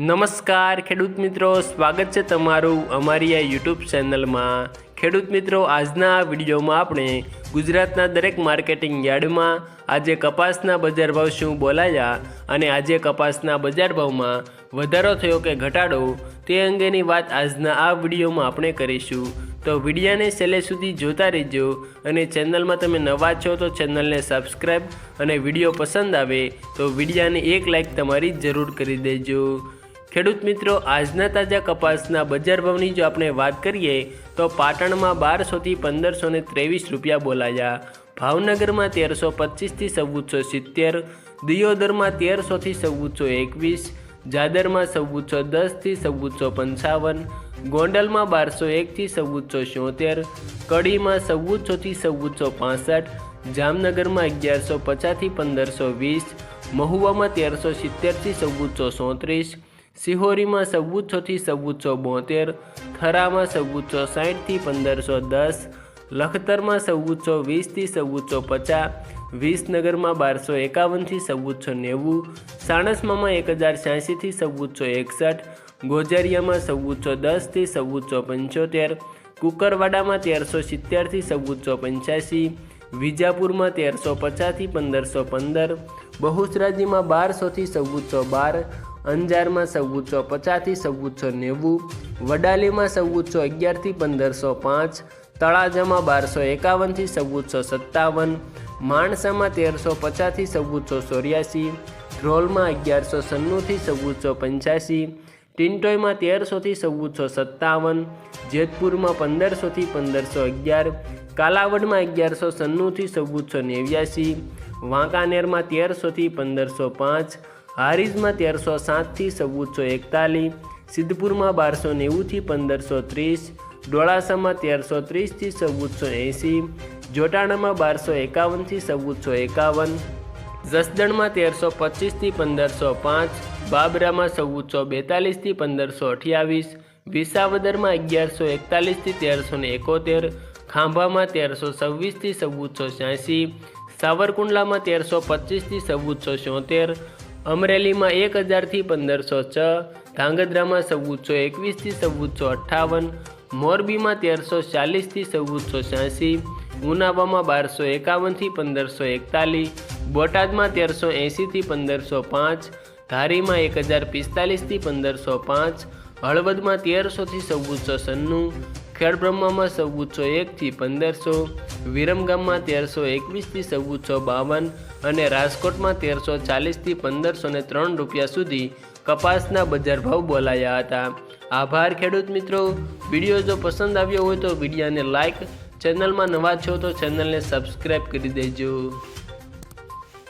નમસ્કાર, ખેડૂત મિત્રો. સ્વાગત છે તમારું અમારી આ યુટ્યુબ ચેનલમાં ખેડૂત મિત્રો, આજના આ વિડીયોમાં આપણે ગુજરાતના દરેક માર્કેટિંગ યાર્ડમાં આજે કપાસના બજાર ભાવ શું બોલાયા અને આજે કપાસના બજાર ભાવમાં વધારો થયો કે ઘટાડો તે અંગેની વાત આજના આ વિડીયોમાં આપણે કરીશું. તો વિડીયાને છેલ્લે સુધી જોતા રહેજો અને ચેનલમાં તમે નવા છો તો ચેનલને સબસ્ક્રાઈબ અને વીડિયો પસંદ આવે તો વિડીયાને એક લાઇક તમારી જરૂર કરી દેજો. ખેડૂત મિત્રો, આજના તાજા કપાસના બજાર ભાવની જો આપણે વાત કરીએ, તો પાટણમાં બારસોથી પંદરસો ને ત્રેવીસ રૂપિયા બોલાયા. ભાવનગરમાં તેરસો પચીસથી ચૌદસો સિત્તેર, દિયોદરમાં તેરસોથી ચૌદસો એકવીસ, જાદરમાં ચૌદસો દસથી ચૌદસો પંચાવન, ગોંડલમાં બારસો એકથી ચૌદસો છોતેર, કડીમાં ચૌદસોથી ચૌદસો પાસઠ, જામનગરમાં અગિયારસો પચાસથી પંદરસો વીસ, મહુવામાં તેરસો સિત્તેરથી ચૌદસો ચોત્રીસ સિહોરીમાં ચૌદસોથી ચૌદસો બોતેર, થરામાં ચૌદસો સાઠથી પંદરસો દસ, લખતરમાં ચૌદસો વીસથી ચૌદસો પચાસ, વિસનગરમાં બારસો એકાવનથી ચૌદસો નેવું સાણસમામાં એક હજાર છ્યાસીથી ચૌદસો એકસઠ, ગોજારિયામાં ચૌદસો દસથી ચૌદસો પંચોતેર, કુકરવાડામાં તેરસો સિત્તેરથી ચૌદસો પંચ્યાસી, વિજાપુરમાં તેરસો પચાસથી પંદરસો પંદર, બહુચરાજીમાં બારસોથી ચૌદસો બાર અંજારમાં ચૌદસો પચાસથી ચૌદસો નેવું, વડાલીમાં ચૌદસો અગિયારથી પંદરસો પાંચ, તળાજામાં બારસો એકાવનથી ચૌદસો સત્તાવન, માણસામાં તેરસો પચાસથી ચૌદસો ચોર્યાસી, ધ્રોલમાં અગિયારસો સન્નુંથી ચૌદસો પંચ્યાસી, ટિન્ટોયમાં તેરસોથી ચૌદસો સત્તાવન, જેતપુરમાં પંદરસોથી પંદરસો અગિયાર, કાલાવડમાં અગિયારસો સન્નુંથી ચૌદસો નેવ્યાસી, વાંકાનેરમાં તેરસોથી પંદરસો પાંચ હારીજમાં તેરસો સાતથી ચૌદસો એકતાલીસ, સિદ્ધપુરમાં બારસો નેવુંથી પંદરસો ત્રીસ, ડોળાસામાં તેરસો ત્રીસથી ચૌદસો એંસી, જોટાણામાં બારસો એકાવનથી ચૌદસો એકાવન, જસદણમાં તેરસો પચીસથી પંદરસો પાંચ, બાબરામાં ચૌદસો બેતાલીસથી પંદરસો અઠ્યાવીસ, વિસાવદરમાં અગિયારસો એકતાલીસથી તેરસો ને એકોતેર, ખાંભામાં તેરસો છવ્વીસથી ચૌદસો છ્યાસી, સાવરકુંડલામાં તેરસો પચીસથી ચૌદસો છોતેર અમરેલીમાં એક હજારથી પંદરસો છ, ધાંગધ્રામાં ચૌદસો એકવીસથી ચૌદસો અઠ્ઠાવન, મોરબીમાં તેરસો ચાલીસથી ચૌદસો છ્યાસી, ઉનાવામાં બારસો એકાવનથી પંદરસો એકતાલીસ, બોટાદમાં તેરસો એંસીથી પંદરસો પાંચ, ધારીમાં એક હજાર પિસ્તાલીસથી પંદરસો પાંચ, હળવદમાં તેરસોથી ચૌદસો સન્નું ખેડબ્રહ્મામાં ચૌદસો એકથી પંદરસો વિરમગામમાં તેરસો એકવીસથી ચૌદસો બાવન અને રાજકોટમાં તેરસો ચાલીસથી પંદરસો ને ત્રણ રૂપિયા સુધી કપાસના બજાર ભાવ બોલાયા હતા. આભાર ખેડૂત મિત્રો. વીડિયો જો પસંદ આવ્યો હોય તો વિડીયોને લાઇક ચેનલમાં નવા છો તો ચેનલને સબસ્ક્રાઈબ કરી દેજો.